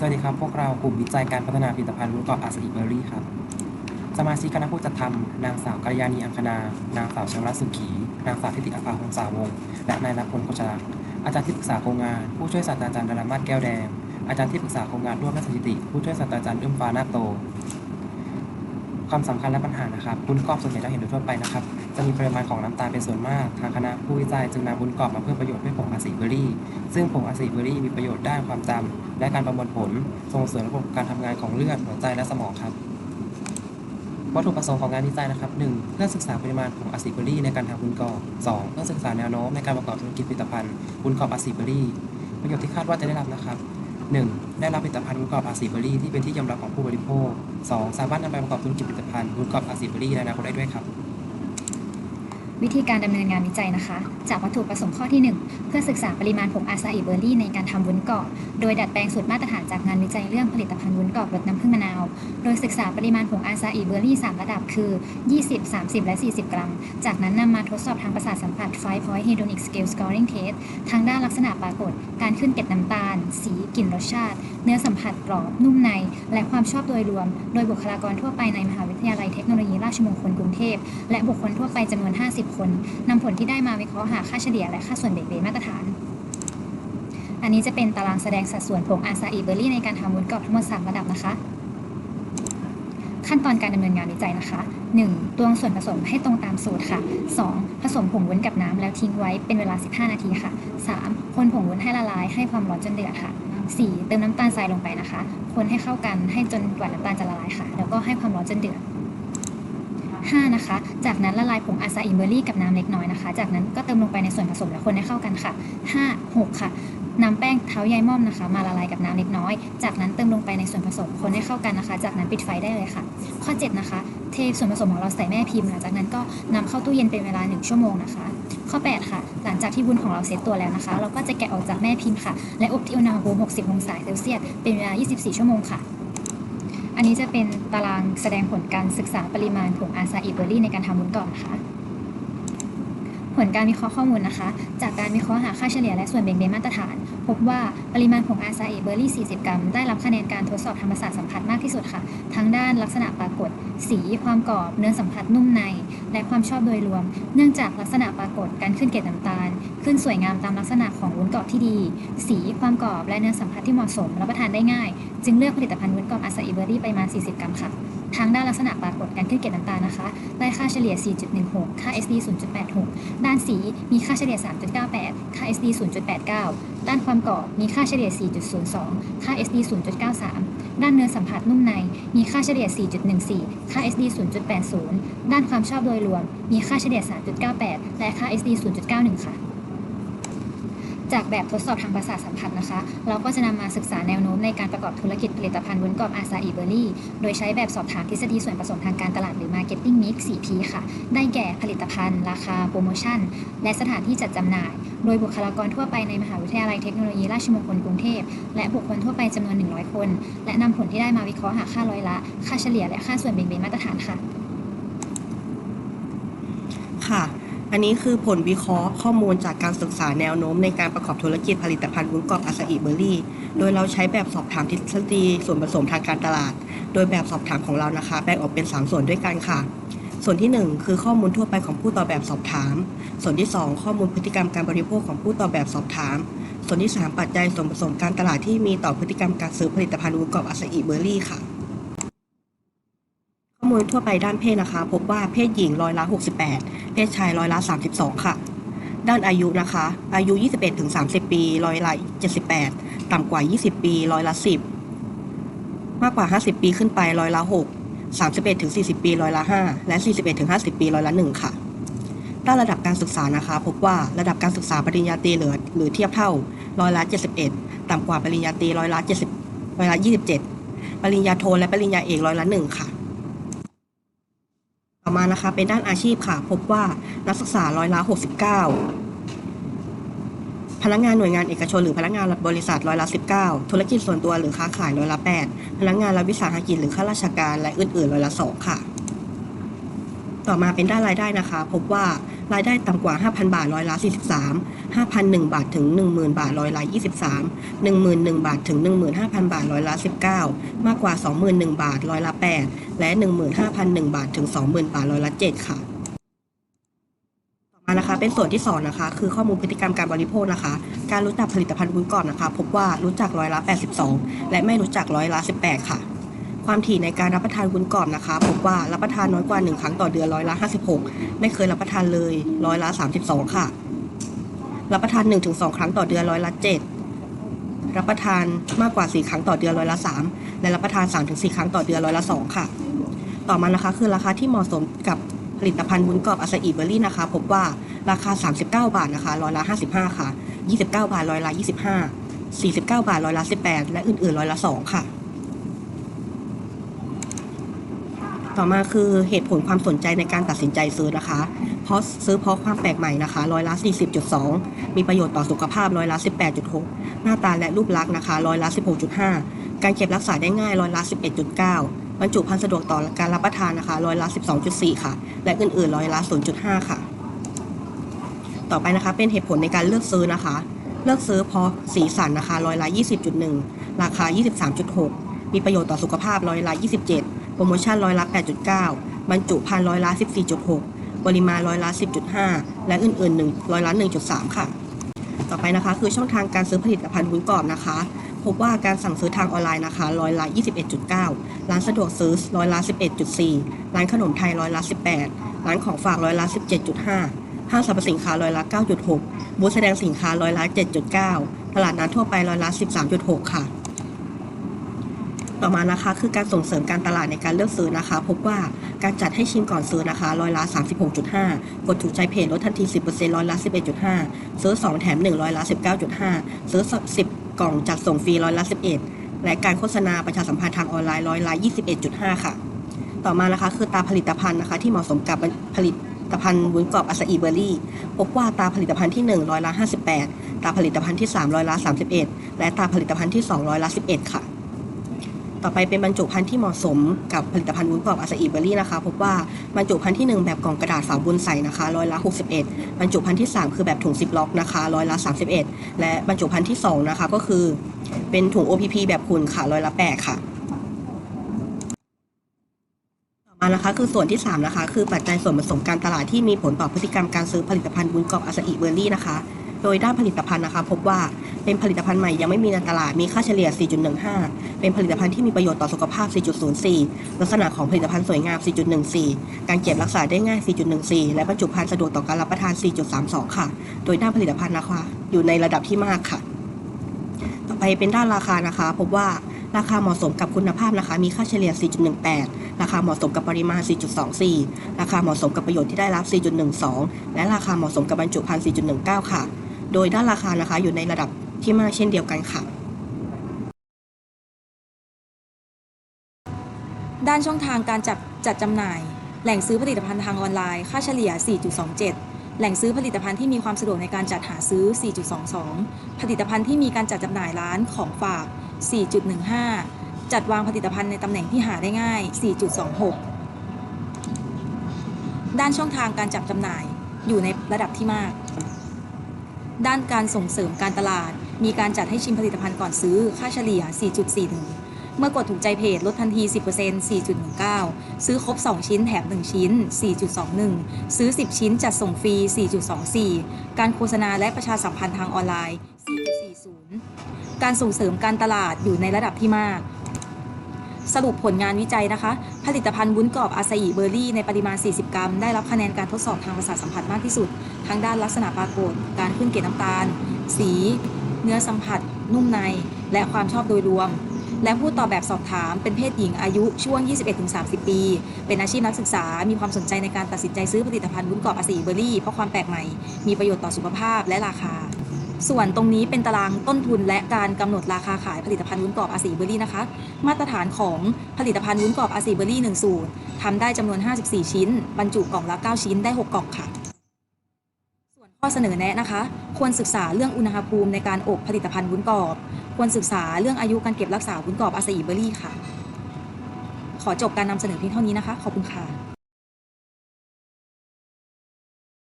สวัสดีครับ พวกเรากลุ่มวิจัยการพัฒนาผลิตภัณฑ์รู้กรอบอาสอิเบอรี่ครับ สมาชิกคณะผู้จัดทำนางสาวกัลยาณีอังคณา นางสาวชวรัตน์สุขี นางสาวทิติอาภาหงสาวง และนายนพลโคชรักษ์อาจารย์ที่ปรึกษาโครงงาน ผู้ช่วยศาสตราจารย์ดารามาศแก้วแดง อาจารย์ที่ปรึกษาโครงงานร่วมและสถิติ ผู้ช่วยศาสตราจารย์อึ้มฟ้านาโต ความสำคัญและปัญหานะครับวุ้นกรอบส่วนใหญ่เราเห็นโดยทั่วไปนะครับ จะมีปริมาณของน้ำตาลเป็นส่วนมาก ทางคณะผู้วิจัยจึงนำวุ้นกรอบมาเพิ่มประโยชน์ด้วยผงอาซิเบอรี่ ซึ่งผงอาซิเบอรี่มีประโยชน์ด้านความจำและการประมวลผล ส่งเสริมระบบการทำงานของเลือดหัวใจและสมองครับวัตถุประสงค์ของงานวิจัยนะครับ 1. เพื่อศึกษาปริมาณของอะซิเบอรี่ในการทำวุ้นกรอบ 2. เพื่อศึกษาแนวโน้มในการประกอบธุรกิจผลิตภัณฑ์วุ้นกรอบอะซิเบอรี่ประโยชน์ที่คาดว่าจะได้รับนะครับ 1. ได้รับผลิตภัณฑ์ประกอบอาซิเบอรี่ที่เป็นที่ยอมรับของผู้บริโภค 2. สามารถนำไปประกอบธุรกิจผลิตภัณฑ์ประกอบอาซิเบอรี่ในอนาคตได้ด้วยครับ วิธีการดำเนินงานวิจัยนะคะ จากวัตถุประสงค์ข้อที่ 1 เพื่อศึกษาปริมาณผงอาซาอิเบอร์รี่ในการทำวุ้นกรอบ โดยดัดแปลงสูตรมาตรฐานจากงานวิจัยเรื่องผลิตภัณฑ์วุ้นกรอบรสน้ำผึ้งมะนาว โดยศึกษาปริมาณผงอาซาอิเบอร์รี่ 3 ระดับคือ 20 30 และ 40 กรัม จากนั้นนำมาทดสอบทางประสาทสัมผัส5 point hedonic scale scoring test ทางด้านลักษณะปรากฏ การขึ้นเกล็ดน้ำตาล สี กลิ่น รสชาติ เนื้อสัมผัสกรอบ นุ่มใน และความชอบโดยรวม โดยบุคลากรทั่วไปในมหาวิทยาลัยเทคโนโลยีราชมงคลกรุงเทพ และบุคคลทั่วไปจำนวน 50คนนำผลที่ได้มาวิเคราะห์หาค่าเฉลี่ยและค่าส่วนเบรกเบนมาตรฐาน อันนี้จะเป็นตารางแสดงสัดส่วนผงอาซาอิเบอร์รี่ในการทำวุ้นกรอบทั้งหมด 3 ระดับนะคะ ขั้นตอนการดำเนินงานวิจัยนะคะ 1. ตวงส่วนผสมให้ตรงตามสูตรค่ะ 2. ผสมผงวุ้นกับน้ำแล้วทิ้งไว้เป็นเวลา 15 นาทีค่ะ 3. คนผงวุ้นให้ละลายให้ความร้อนจนเดือดค่ะ 4. เติมน้ำตาลทรายลงไปนะคะ คนให้เข้ากันให้จนกว่าน้ำตาลจะละลายค่ะ แล้วก็ให้ความร้อนจนเดือด 5 นะคะ จากนั้นละลายผงอาซาอิเบอร์รี่กับน้ำเล็กน้อยนะคะ จากนั้นก็เติมลงไปในส่วนผสมและคนให้เข้ากันค่ะ 5 6 ค่ะนำแป้งเท้าใยม่อมนะคะ มาละลายกับน้ำเล็กน้อย จากนั้นเติมลงไปในส่วนผสมคนให้เข้ากันนะคะ จากนั้นปิดไฟได้เลยค่ะ ข้อ 7 นะคะ เทส่วนผสมของเราใส่แม่พิมพ์หลังจากนั้นก็นำเข้าตู้เย็นเป็นเวลา 1 ชั่วโมงนะคะ ข้อ 8 ค่ะ หลังจากที่วุ้นของเราเซตตัวแล้วนะคะ เราก็จะแกะออกจากแม่พิมพ์ค่ะ และอบที่อุณหภูมิ 60 องศาเซลเซียสเป็นเวลา 24 ชั่วโมงค่ะ อันนี้จะเป็นตารางแสดงผลการศึกษาปริมาณผงอาซาอิเบอร์รี่ในการทำวุ้นกรอบนะคะผลการวิเคราะห์ข้อมูลนะคะ จากการวิเคราะห์หาค่าเฉลี่ยและส่วนแบ่งเบนมาตรฐาน พบว่าปริมาณผงอาซาอิเบอร์รี่ 40 กรัม ได้รับคะแนนการทดสอบธรรมศาสตร์สัมผัสมากที่สุดค่ะ ทั้งด้านลักษณะปรากฏ สีความกรอบ เนื้อสัมผัสนุ่มใน และความชอบโดยรวม เนื่องจากลักษณะปรากฏการขึ้นเกล็ดน้ำตาล ขึ้นสวยงามตามลักษณะของวุ้นกรอบที่ดี สีความกรอบและเนื้อสัมผัสที่เหมาะสมรับประทานได้ง่าย จึงเลือกผลิตภัณฑ์วุ้นกรอบอาซาอิเบอร์รี่ไปมา40 กรัมค่ะ ทางด้านลักษณะปรากฏการขึ้นเกล็ดน้ำตาลนะคะได้ค่าเฉลี่ย 4.16 ค่า SD 0.86 ด้านสีมีค่าเฉลี่ย 3.98 ค่า SD 0.89 ด้านความกรอบมีค่าเฉลี่ย 4.02 ค่า SD 0.93 ด้านเนื้อสัมผัสนุ่มในมีค่าเฉลี่ย 4.14 ค่า SD 0.80 ด้านความชอบโดยรวม มีค่าเฉลี่ย 3.98 และค่า SD 0.91 ค่ะ จากแบบทดสอบทางประสาทสัมผัสนะคะ เราก็จะนำมาศึกษาแนวโน้มในการประกอบธุรกิจผลิตภัณฑ์วุ้นกรอบอาซาอิเบอร์รี่ โดยใช้แบบสอบถามทฤษฎีส่วนผสมทางการตลาดหรือ Marketing Mix 4P ค่ะ ได้แก่ผลิตภัณฑ์ ราคา โปรโมชั่น และสถานที่จัดจำหน่าย โดยบุคลากรทั่วไปในมหาวิทยาลัยเทคโนโลยีราชมงคลกรุงเทพ และบุคคลทั่วไปจำนวน 100 คน และนำผลที่ได้มาวิเคราะห์หาค่าร้อยละ ค่าเฉลี่ยและค่าส่วนแบ่งเบนมาตรฐานค่ะ ค่ะ อันนี้คือผลวิเคราะห์ข้อมูลจากการศึกษาแนวโน้มในการประกอบธุรกิจผลิตภัณฑ์วุ้นกรอบอาซาอิเบอร์รี่ โดยเราใช้แบบสอบถามทฤษฎีส่วนผสมทางการตลาด โดยแบบสอบถามของเรานะคะ แบ่งออกเป็น 3 ส่วนด้วยกันค่ะ ส่วนที่ 1 คือข้อมูลทั่วไปของผู้ตอบแบบสอบถาม ส่วนที่ 2 ข้อมูลพฤติกรรมการบริโภคของผู้ตอบแบบสอบถาม ส่วนที่ 3 ปัจจัยส่วนผสมการตลาดที่มีต่อพฤติกรรมการซื้อผลิตภัณฑ์วุ้นกรอบอาซาอิเบอร์รี่ค่ะ มูลทั่วไปด้านเพศนะคะ พบว่าเพศหญิงร้อยละ 68 เพศชายร้อยละ 32 ค่ะ ด้านอายุนะคะ อายุ 21ถึง30 ปีร้อยละ 78 ต่ำกว่า 20 ปีร้อยละ 10 มากกว่า 50 ปีขึ้นไปร้อยละ 6 31ถึง40 ปีร้อยละ 5 และ 41ถึง50 ปีร้อยละ 1 ค่ะ ด้านระดับการศึกษานะคะ พบว่าระดับการศึกษาปริญญาตรีเหลือหรือเทียบเท่าร้อยละ 71 ต่ำกว่าปริญญาตรีร้อยละ 70ร้อยละ 27 ปริญญาโทและปริญญาเอกร้อยละ 1 ค่ะต่อ มานะคะเป็นด้านอาชีพค่ะ พบว่านักศึกษาร้อยละ 69 พนักงานหน่วยงานเอกชนหรือพนักงานบริษัทร้อยละ19 ธุรกิจส่วนตัวหรือค้าขายร้อยละ8พนักงานรัฐวิสาหกิจหรือข้าราชการและอื่นๆร้อยละ2ค่ะ ต่อมาเป็นด้านรายได้นะคะ พบว่ารายได้ต่ำกว่า 5,000 บาทร้อยละ 43 5,001 บาทถึง 10,000 บาทร้อยละ 23 11,000บาทถึง 15,000 บาทร้อยละ 19 มากกว่า 21,000 บาทร้อยละ 8 และ 15,001 บาทถึง 20,000 บาทร้อยละ 7 ค่ะต่อมานะคะเป็นส่วนที่สองนะคะคือข้อมูลพฤติกรรมการบริโภคนะคะ การรู้จักผลิตภัณฑ์วุ้นก่อนนะคะ พบว่ารู้จักร้อยละ 82 และไม่รู้จักร้อยละ 18 ค่ะ ความถี่ในการรับประทานวุ้นกรอบนะคะพบว่ารับประทานน้อยกว่า 1 ครั้งต่อเดือนร้อยละ 56 ไม่เคยรับประทานเลยร้อยละ 32 ค่ะ รับประทาน 1-2 ครั้งต่อเดือนร้อยละ 7 รับประทานมากกว่า 4 ครั้งต่อเดือนร้อยละ 3 และรับประทาน 3-4 ครั้งต่อเดือนร้อยละ 2 ค่ะ ต่อมานะคะคือราคาที่เหมาะสมกับผลิตภัณฑ์วุ้นกรอบอาซาอิเบอร์รี่นะคะ พบว่าราคา 39 บาทนะคะร้อยละ 55 ค่ะ 29 บาทร้อยละ 25 49 บาทร้อยละ 18 และอื่นๆร้อยละ 2 ค่ะ ต่อมาคือเหตุผลความสนใจในการตัดสินใจซื้อนะคะ เพราะซื้อเพราะความแปลกใหม่นะคะร้อยละ 40.2 มีประโยชน์ต่อสุขภาพร้อยละ 18.6 หน้าตาและรูปลักษณ์นะคะร้อยละ 16.5 การเก็บรักษาได้ง่ายร้อยละ 11.9 บรรจุภัณฑ์สะดวกต่อการรับประทานนะคะร้อยละ 12.4 ค่ะ และอื่นๆร้อยละ 0.5 ค่ะ ต่อไปนะคะเป็นเหตุผลในการเลือกซื้อนะคะ เลือกซื้อเพราะสีสันนะคะร้อยละ 20.1 ราคา 23.6 มีประโยชน์ต่อสุขภาพร้อยละ 27 โปรโมชั่นร้อยละ 8.9 บรรจุภัณฑ์ร้อยละ 14.6 ปริมาณร้อยละ 10.5 และอื่นๆ1ร้อยละ 1.3 ค่ะ ต่อไปนะคะคือช่องทางการซื้อผลิตภัณฑ์วุ้นกรอบนะคะ พบว่าการสั่งซื้อทางออนไลน์นะคะร้อยละ 21.9 ร้านสะดวกซื้อร้อยละ 11.4 ร้านขนมไทยร้อยละ 18 ร้านของฝากร้อยละ 17.5 ห้างสรรพสินค้าร้อยละ 9.6 บูธแสดงสินค้าร้อยละ 7.9 ตลาดนัดทั่วไปร้อยละ 13.6 ค่ะ ต่อมานะคะ คือการส่งเสริมการตลาดในการเลือกซื้อนะคะ พบว่าการจัดให้ชิมก่อนซื้อนะคะร้อยละ 36.5 กดถูกใจเพจลดทันที 10%ร้อยละ 11.5 ซื้อ 2 แถม 1 ร้อยละ 19.5 ซื้อ 10 กล่องจัดส่งฟรีร้อยละ 11 และการโฆษณาประชาสัมพันธ์ทางออนไลน์ร้อยละ 21.5 ค่ะ ต่อมานะคะคือตาผลิตภัณฑ์นะคะที่เหมาะสมกับผลิตภัณฑ์วุ้นกรอบอาซาอิเบอร์รี่ พบว่าตาผลิตภัณฑ์ที่1ร้อยละ58 ตาผลิตภัณฑ์ที่3ร้อยละ31 และตาผลิตภัณฑ์ที่2ร้อยละ11 ค่ะ ต่อไปเป็นบรรจุภัณฑ์ที่เหมาะสมกับผลิตภัณฑ์วุ้นกรอบอาซาอิเบอร์รี่นะคะพบว่าบรรจุภัณฑ์ที่ 1 แบบกล่องกระดาษฝาบุญใส่นะคะร้อยละ 61 บรรจุภัณฑ์ที่ 3 คือแบบถุงซิปล็อกนะคะร้อยละ 31 และบรรจุภัณฑ์ที่2นะคะก็คือเป็นถุง OPP แบบคุณค่ะร้อยละ 8 ค่ะต่อมานะคะคือส่วนที่ 3 นะคะ คือปัจจัยส่วนผสมการตลาดที่มีผลต่อพฤติกรรมการซื้อผลิตภัณฑ์วุ้นกรอบอาซาอิเบอร์รี่นะคะ โดยด้านผลิตภัณฑ์นะคะพบว่าเป็นผลิตภัณฑ์ใหม่ยังไม่มีในตลาด มีค่าเฉลี่ย 4.15 เป็นผลิตภัณฑ์ที่มีประโยชน์ต่อสุขภาพ 4.04 ลักษณะของผลิตภัณฑ์สวยงาม 4.14 การเก็บรักษาได้ง่าย 4.14 และบรรจุภัณฑ์สะดวกต่อการรับประทาน 4.32 ค่ะ โดยด้านผลิตภัณฑ์นะคะ อยู่ในระดับที่มากค่ะ ต่อไปเป็นด้านราคานะคะ พบว่าราคาเหมาะสมกับคุณภาพนะคะ มีค่าเฉลี่ย 4.18 ราคาเหมาะสมกับปริมาณ 4.24 ราคาเหมาะสมกับประโยชน์ที่ได้รับ 4.12 และราคาเหมาะสมกับบรรจุภัณฑ์ 4.19 ค่ะ โดยด้านราคานะคะอยู่ในระดับที่มากเช่นเดียวกันค่ะ ด้านช่องทางการจัดจัดจำหน่าย แหล่งซื้อผลิตภัณฑ์ทางออนไลน์ ค่าเฉลี่ย 4.27 แหล่งซื้อผลิตภัณฑ์ที่มีความสะดวกในการจัดหาซื้อ 4.22 ผลิตภัณฑ์ที่มีการจัดจำหน่ายร้านของฝาก 4.15 จัดวางผลิตภัณฑ์ในตำแหน่งที่หาได้ง่าย 4.26 ด้านช่องทางการจัดจำหน่ายอยู่ในระดับที่มาก ด้านการส่งเสริมการตลาด มีการจัดให้ชิมผลิตภัณฑ์ก่อนซื้อ ค่าเฉลี่ย 4.41 เมื่อกดถูกใจเพจลดทันที 10% 4.19 ซื้อครบ 2 ชิ้นแถม 1 ชิ้น 4.21 ซื้อ 10 ชิ้นจัดส่งฟรี 4.24 การโฆษณาและประชาสัมพันธ์ทางออนไลน์ 4.40 การส่งเสริมการตลาดอยู่ในระดับที่มาก สรุปผลงานวิจัยนะคะ ผลิตภัณฑ์วุ้นกรอบอาซาอิเบอร์รี่ในปริมาณ 40 กรัม ได้รับคะแนนการทดสอบทางประสาทสัมผัสมากที่สุด ทั้งด้านลักษณะปรากฏ การขึ้นเกล็ดน้ำตาล สี เนื้อสัมผัส นุ่มใน และความชอบโดยรวม และผู้ตอบแบบสอบถามเป็นเพศหญิงอายุช่วง 21-30 ปี เป็นอาชีพนักศึกษา มีความสนใจในการตัดสินใจซื้อผลิตภัณฑ์วุ้นกรอบอาซาอิเบอร์รี่เพราะความแปลกใหม่ มีประโยชน์ต่อสุขภาพและราคา ส่วนตรงนี้เป็นตารางต้นทุนและการกำหนดราคาขายผลิตภัณฑ์วุ้นกรอบอาซีเบอรี่นะคะ มาตรฐานของผลิตภัณฑ์วุ้นกรอบอาซีเบอรี่1สูตรทำได้จำนวน 54 ชิ้น บรรจุกล่องละ 9 ชิ้นได้ 6 กล่องค่ะส่วนข้อเสนอแนะนะคะ ควรศึกษาเรื่องอุณหภูมิในการอบผลิตภัณฑ์วุ้นกรอบ ควรศึกษาเรื่องอายุการเก็บรักษาวุ้นกรอบอาซีเบอรี่ค่ะ ขอจบการนำเสนอเพียงเท่านี้นะคะ ขอบคุณค่ะ